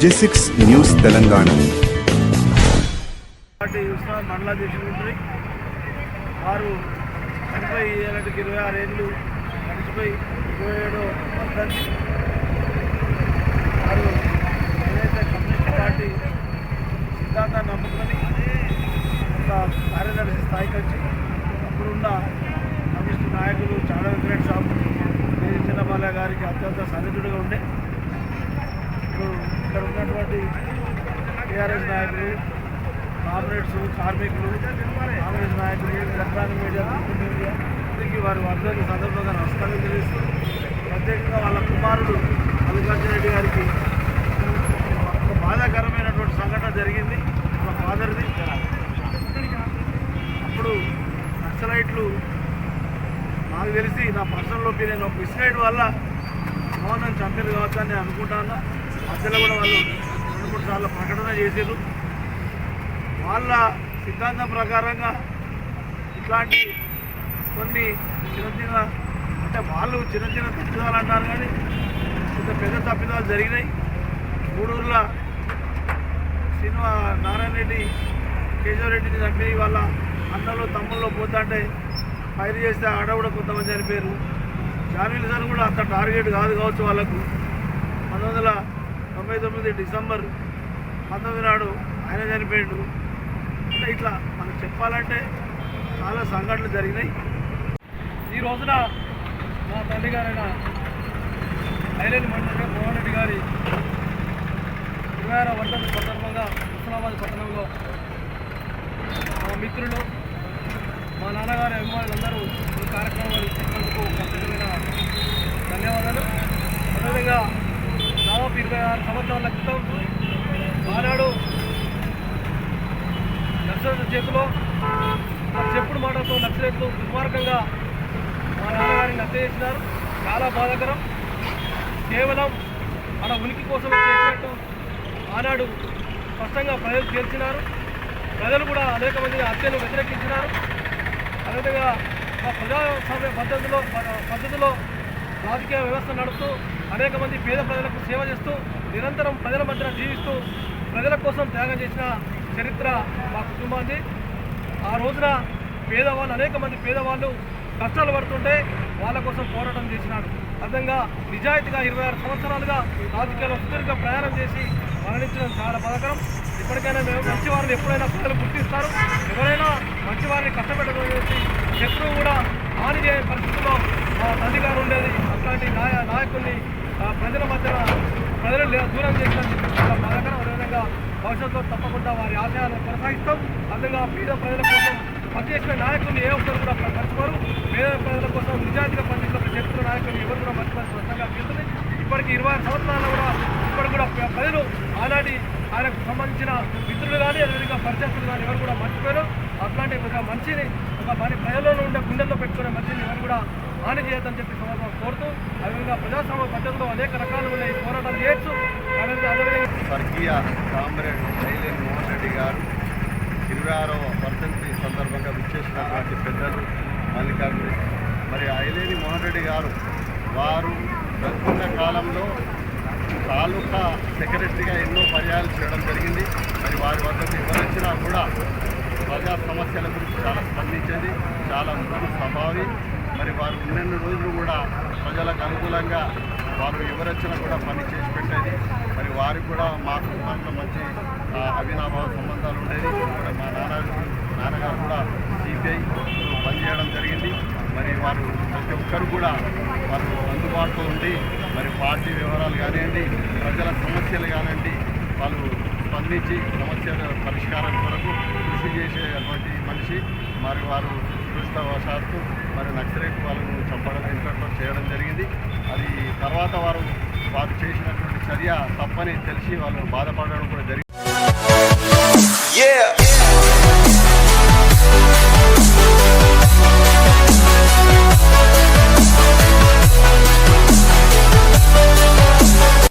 జెసిక్స్ news Telangana. Party వారు ముప్పై ఏళ్ళకి ఇరవై ఆరు ఏళ్ళు నడిచిపోయి ఇరవై ఏడో వర్ధంతి వారు ఏదైతే కమ్యూనిస్ట్ పార్టీ సిద్ధాంతాన్ని నమ్ముకొని ఒక కార్యదర్శి స్థాయికి వచ్చి అప్పుడున్న కమ్యూనిస్ట్ నాయకులు చాలా వెంకటరెడ్డి సాబు కేజీ చిన్నబాలయ్య గారికి అత్యంత సన్నిధుడిగా ఉండే ఇక్కడ ఉన్నటువంటి టీఆర్ఎస్ నాయకులు కామ్రేడ్స్ కార్మికులు కాంగ్రెస్ నాయకులు ఎలక్ట్రానిక్ మీడియా మీడియా అందరికీ వారి వర్ధంతి సందర్భంగా నమస్కారం తెలియజేస్తూ ప్రత్యేకంగా వాళ్ళ కుమారుడు మల్లికార్జున రెడ్డి గారికి ఒక బాధాకరమైనటువంటి సంఘటన జరిగింది. మా ఫాదర్ది. అప్పుడు నక్సలైట్లు నాకు తెలిసి నా పర్సనల్ ఒపీనియన్ ఒక మిస్గైడ్ వల్ల మోహన్ చంపేది కావచ్చు అని నేను అనుకుంటాను మధ్యలో కూడా వాళ్ళు రెండు మూడు సార్లు ప్రకటన చేశారు వాళ్ళ సిద్ధాంతం ప్రకారంగా ఇట్లాంటి కొన్ని చిన్న చిన్న అంటే వాళ్ళు చిన్న చిన్న తప్పిదాలు అంటారు కానీ ఇంత పెద్ద తప్పిదాలు జరిగినాయి. గూడూరులో సినిమా నారాయణ రెడ్డి కేశవరెడ్డిని చంపి వాళ్ళ అన్నలో తమ్ముళ్ళు పోతుంటే ఫైర్ చేస్తే ఆడ కూడా కొంతమంది చనిపోయారు. జాన్వీల్ సార్ కూడా అంత టార్గెట్ కాదు కావచ్చు వాళ్ళకు. పంతొమ్మిది వందల తొంభై తొమ్మిది డిసెంబర్ పంతొమ్మిది నాడు ఆయన చనిపోయాడు. అంటే ఇట్లా మనకు చెప్పాలంటే చాలా సంఘటనలు జరిగినాయి. ఈ రోజున మా తల్లి గారైన ఐలేని మండలి మోహన్ రెడ్డి గారి ఇరవై ఆరో వర్ధంతి సందర్భంగా హుస్నాబాద్ పట్టణంలో మా మిత్రులు మా నాన్నగారి అభిమానులందరూ ఈ కార్యక్రమాలు ఇచ్చినందుకు ప్రత్యేకమైన ధన్యవాదాలు. అదేవిధంగా దాదాపు ఇరవై ఆరు సంవత్సరాల క్రితం ఆనాడు నక్సలైట్ల చేతిలో చెప్పుడు మాటలతో నక్సలైట్లు దుర్మార్గంగా మా నాన్నగారిని హత్య చేసినారు చాలా బాధాకరం. కేవలం మన ఉనికి కోసం చేసినట్టు ఆనాడు స్పష్టంగా ప్రజలు తేల్చినారు. ప్రజలు కూడా అనేక మంది హత్యను వ్యతిరేకించినారు. అదేవిధంగా మా ప్రజాస్వామ్య పద్ధతిలో పద్ధతిలో రాజకీయ వ్యవస్థ నడుపుతూ అనేక మంది పేద ప్రజలకు సేవ చేస్తూ నిరంతరం ప్రజల మధ్యన జీవిస్తూ ప్రజల కోసం త్యాగం చేసిన చరిత్ర మా కుటుంబాన్ని ఆ రోజున పేదవాళ్ళు అనేక మంది పేదవాళ్ళు కష్టాలు పడుతుంటే వాళ్ళ కోసం పోరాటం చేసినాడు అర్థంగా నిజాయితీగా ఇరవై ఆరు సంవత్సరాలుగా రాజకీయాల్లో సుదీర్ఘ ప్రయాణం చేసి మరణించడం చాలా బాధాకరం. ఇప్పటికైనా మేము మంచి వారిని ఎప్పుడైనా ప్రజలు గుర్తిస్తారు. ఎవరైనా మంచి వారిని కష్టపెట్టడం చేసి శత్రువు కూడా హాని చేయని పరిస్థితుల్లో మా తల్లి గారు ఉండేది. అట్లాంటి నాయ నాయకుల్ని ప్రజల మధ్యన ప్రజలు లే- దూరం చేసినందుకు చాలా అదేవిధంగా భవిష్యత్తులో తప్పకుండా వారి ఆశయాలను కొనసాగిస్తాం. అందులో పేద ప్రజల కోసం పనిచేసిన నాయకులు ఏ ఒక్కరు కూడా మర్చిపోరు. పేద ప్రజల కోసం నిజాయితీగా పనిచేసిన చరిత్ర నాయకులు ఎవరు కూడా మర్చిపోయి స్పష్టంగా పెరుగుతుంది ఇప్పటికి ఇరవై సంవత్సరాలు కూడా ఇప్పటి కూడా ప్రజలు ఆనాటి ఆయనకు సంబంధించిన మిత్రులు కానీ అదేవిధంగా పరిచయస్తులు కానీ ఎవరు కూడా మర్చిపోయారు అట్లాంటి ఒక మనిషిని ఒక మరి ప్రజల్లో ఉండే గుండెల్లో పెట్టుకునే మనిషిని ఎవరు కూడా హాని చేయొద్దని చెప్పి సందర్భంగా కోరుతూ అదేవిధంగా ప్రజాస్వామ్య పద్ధతిలో అనేక రకాలు ఉన్నాయి. పోరాటాలు చేయొచ్చు. అదేవిధంగా స్వర్గీయ కామ్రేడ్ ఐలేని మోహన్ రెడ్డి గారు ఇరవై ఆరవ వర్ధంతి సందర్భంగా విచ్చేసినటువంటి పెద్దలు మల్లికార్జున మరి ఐలేని మోహన్ రెడ్డి గారు వారు బ్రతుకున్న కాలంలో తాలూకా సెక్రటరీగా ఎన్నో పర్యాలు చేయడం జరిగింది. మరి వారి వద్దకు ఎవరొచ్చినా కూడా ప్రజా సమస్యల గురించి చాలా స్పందించింది చాలా మృదు స్వభావి. మరి వారు ఉన్నన్ని రోజులు కూడా ప్రజలకు అనుకూలంగా వారు ఎవరొచ్చినా కూడా పని చేసి పెట్టేది. మరి వారికి కూడా మా కుటుంబంలో మంచి ఆ, అవినాభావ సంబంధాలు ఉండేది మరి మా నాన్న నాన్నగారు కూడా సిపిఐ పనిచేయడం జరిగింది. మరి వారు ప్రతి ఒక్కరు కూడా వారు అందుబాటులో ఉండి మరి పార్టీ వివరాలు కానివ్వండి ప్రజల సమస్యలు కానివ్వండి వాళ్ళు స్పందించి సమస్యల పరిష్కారం కొరకు కృషి చేసేటువంటి మనిషి మరి వారు దృష్టవశాత్తు మరి నక్సలైట్ వాళ్ళను చంపడం ఇంట్లో చేయడం జరిగింది. అది తర్వాత వారు వారు చేసినటువంటి చర్య తప్పని తెలిసి వాళ్ళు బాధపడడం కూడా జరిగింది.